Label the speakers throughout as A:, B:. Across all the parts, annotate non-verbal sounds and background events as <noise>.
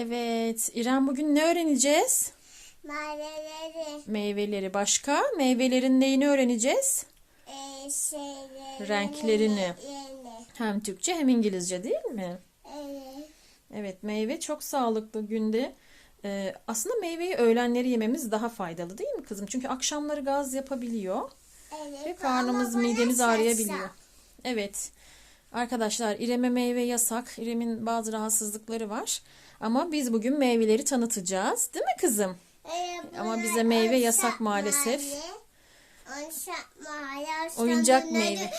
A: Evet, İrem bugün ne öğreneceğiz?
B: Meyveleri,
A: Meyveleri başka? Meyvelerin neyini öğreneceğiz?
B: e, şeyleri,
A: Renklerini.
B: Yeni.
A: Hem Türkçe hem İngilizce değil mi?
B: Evet.
A: Evet, meyve çok sağlıklı günde. Ee, aslında meyveyi öğlenleri yememiz daha faydalı değil mi kızım? Çünkü akşamları gaz yapabiliyor
B: Evet.
A: ve karnımız, midemiz ağrıyabiliyor. Evet. Arkadaşlar İrem'e meyve yasak. İrem'in bazı rahatsızlıkları var. Ama biz bugün meyveleri tanıtacağız. Değil mi kızım?
B: Ee,
A: Ama bize meyve yasak maalesef.
B: Oyuncak
A: meyve.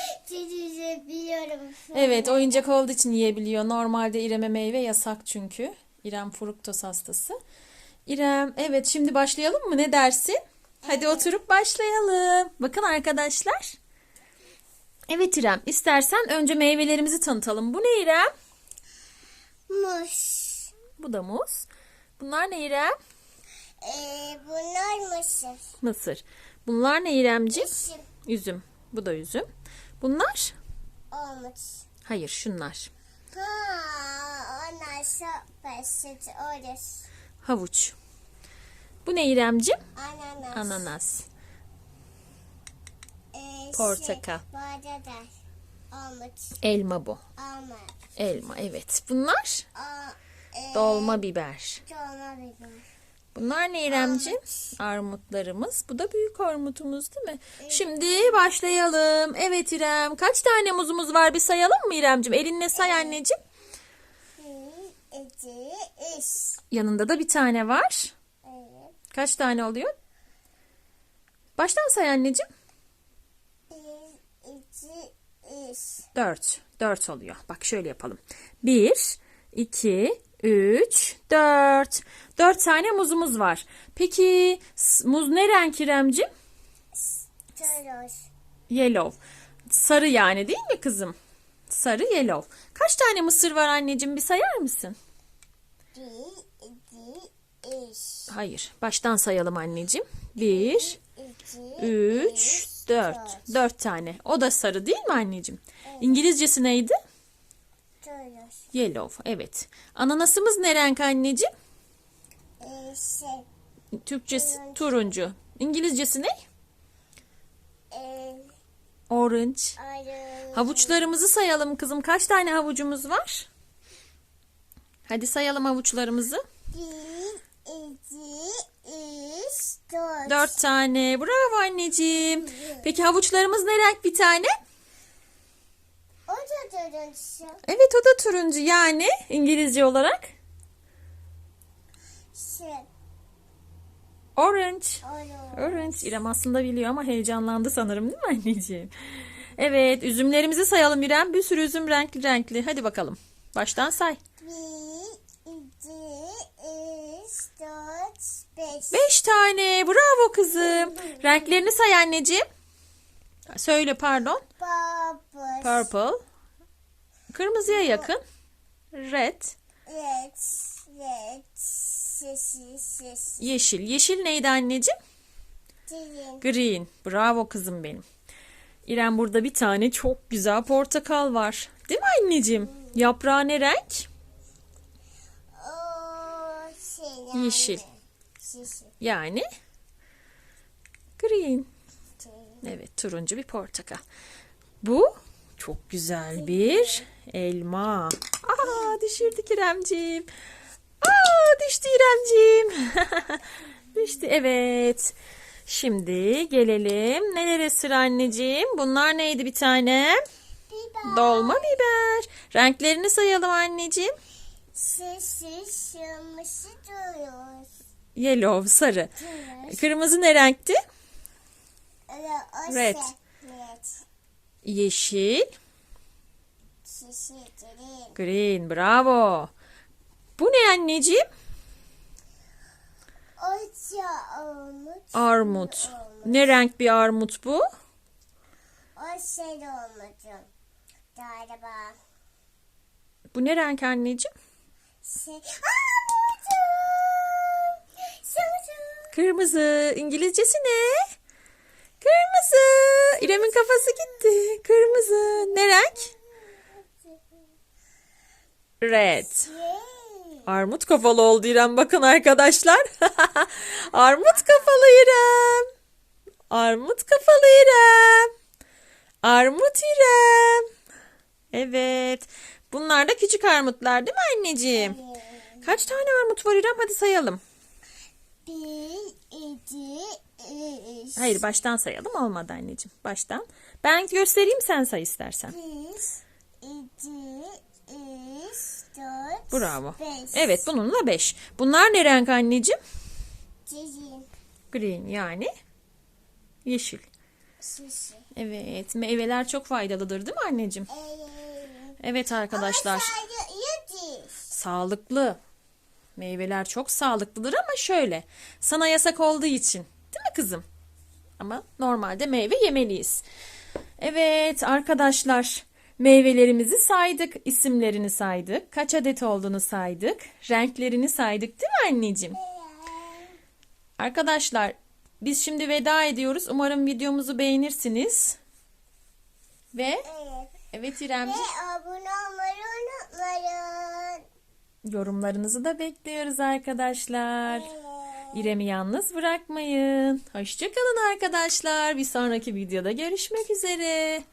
A: Evet, oyuncak olduğu için yiyebiliyor. Normalde İrem'e meyve yasak çünkü. İrem fruktoz hastası. İrem, evet şimdi başlayalım mı? Ne dersin? Hadi oturup başlayalım. Bakın arkadaşlar. Evet İrem, istersen önce meyvelerimizi tanıtalım. Bu ne İrem?
B: Mus.
A: Bu da muz. Bunlar ne İrem?
B: Ee, bunlar mısır.
A: Mısır. Bunlar ne İremciğim?
B: Üzüm.
A: Üzüm. Bu da üzüm. Bunlar?
B: Olmuş.
A: Hayır, şunlar.
B: Ha, onlar çok basit olur.
A: Havuç. Bu ne İremciğim?
B: Ananas.
A: Ananas.
B: Ee,
A: Portakal.
B: Şey, badada. Olmuş.
A: Elma bu.
B: Alma.
A: Elma evet. Bunlar
B: Aa, e,
A: dolma biber.
B: dolma biber.
A: Bunlar ne İremciğim? Armutlarımız. Bu da büyük armutumuz değil mi? Şimdi başlayalım. Evet İrem. Kaç tane muzumuz var bir sayalım mı İremciğim? Elinle say anneciğim.
B: Bir, iki, üç.
A: Yanında da bir tane var.
B: Evet.
A: Kaç tane oluyor? Baştan say anneciğim.
B: Bir, iki, üç.
A: Dört. Dört oluyor. Bak şöyle yapalım. Bir, iki, üç, dört. Dört tane muzumuz var. Peki muz ne renk İremciğim?
B: Turuz.
A: Yellow. Sarı yani değil mi kızım? Sarı yellow. Kaç tane mısır var anneciğim bir sayar mısın?
B: Bir, iki, üç.
A: Hayır. Baştan sayalım anneciğim. Bir,
B: İki,
A: üç, dört. Dört tane. O da sarı değil mi anneciğim? İngilizcesi neydi?
B: Turuz.
A: Yellow. Evet. Ananasımız ne renk anneciğim?
B: Ee, şey,
A: Türkçesi turuncu. İngilizcesi ne?
B: e,
A: Orange.
B: arı.
A: Havuçlarımızı sayalım kızım. Kaç tane havucumuz var? Hadi sayalım havuçlarımızı.
B: Bir, iki, üç, dört.
A: Dört tane. Bravo anneciğim. Peki havuçlarımız ne renk bir tane?
B: O da turuncu.
A: Evet o da turuncu yani İngilizce olarak.
B: Şey,
A: Orange.
B: arı.
A: Orange. İrem aslında biliyor ama heyecanlandı sanırım değil mi anneciğim? Evet üzümlerimizi sayalım İrem. Bir sürü üzüm renkli renkli. Hadi bakalım. Baştan say.
B: Bir, iki, üç, dört, beş.
A: Beş tane. Bravo kızım. Renklerini say anneciğim. Söyle pardon.
B: Bubbles.
A: Purple. Kırmızıya yakın. Red.
B: Red, red, yeşil, yeşil,
A: Yeşil. Yeşil neydi anneciğim?
B: green,
A: Green. Bravo kızım benim. İrem burada bir tane çok güzel portakal var. Değil mi anneciğim? Yaprağı ne renk?
B: şey.
A: Yeşil.
B: Yeşil.
A: Yani green. Evet turuncu bir portakal. Bu çok güzel bir elma. Aa düşürdük İremciğim. Aa düştü İremciğim. <laughs> düştü evet. Şimdi gelelim. Nelere sıra anneciğim? Bunlar neydi bir tane?
B: Biber.
A: Dolma biber. Renklerini sayalım anneciğim.
B: Duruyor.
A: Yellow, sarı. Kırmızı ne renkti?
B: Şey. Red.
A: Yeşil.
B: Yeşil, green.
A: Green, bravo. Bu ne anneciğim?
B: Oca olmuş.
A: Armut. Ne renk bir armut bu?
B: O şey olmuş. Galiba.
A: Bu ne renk anneciğim?
B: Şey. Armut. Sarı.
A: Kırmızı. İngilizcesi ne? Kırmızı. İrem'in kafası gitti. Kırmızı. Ne renk? Red. Armut kafalı oldu İrem bakın arkadaşlar. <laughs> Armut kafalı İrem. Armut kafalı İrem. Armut İrem. Evet. Bunlar da küçük armutlar değil mi anneciğim? Kaç tane armut var İrem? Hadi sayalım.
B: Bir, iki, üç.
A: Hayır baştan sayalım olmadı anneciğim. Baştan. Ben göstereyim sen say istersen.
B: Bir, iki, üç, dört,
A: Bravo.
B: beş.
A: Evet bununla 5. Bunlar ne renk anneciğim?
B: Çizim,
A: Green yani yeşil.
B: şişi.
A: Evet meyveler çok faydalıdır değil mi anneciğim?
B: Ee,
A: Evet arkadaşlar.
B: sadece yedi.
A: Sağlıklı. Meyveler çok sağlıklıdır ama şöyle. Sana yasak olduğu için. Değil mi kızım? Ama normalde meyve yemeliyiz. Evet arkadaşlar. Meyvelerimizi saydık. isimlerini saydık. Kaç adet olduğunu saydık. Renklerini saydık değil mi anneciğim? Arkadaşlar biz şimdi veda ediyoruz. Umarım videomuzu beğenirsiniz. Ve
B: Evet.
A: evet İremciğim.
B: Ve abone olmayı unutmayın.
A: Yorumlarınızı da bekliyoruz arkadaşlar. İrem'i yalnız bırakmayın. Hoşçakalın arkadaşlar. Bir sonraki videoda görüşmek üzere.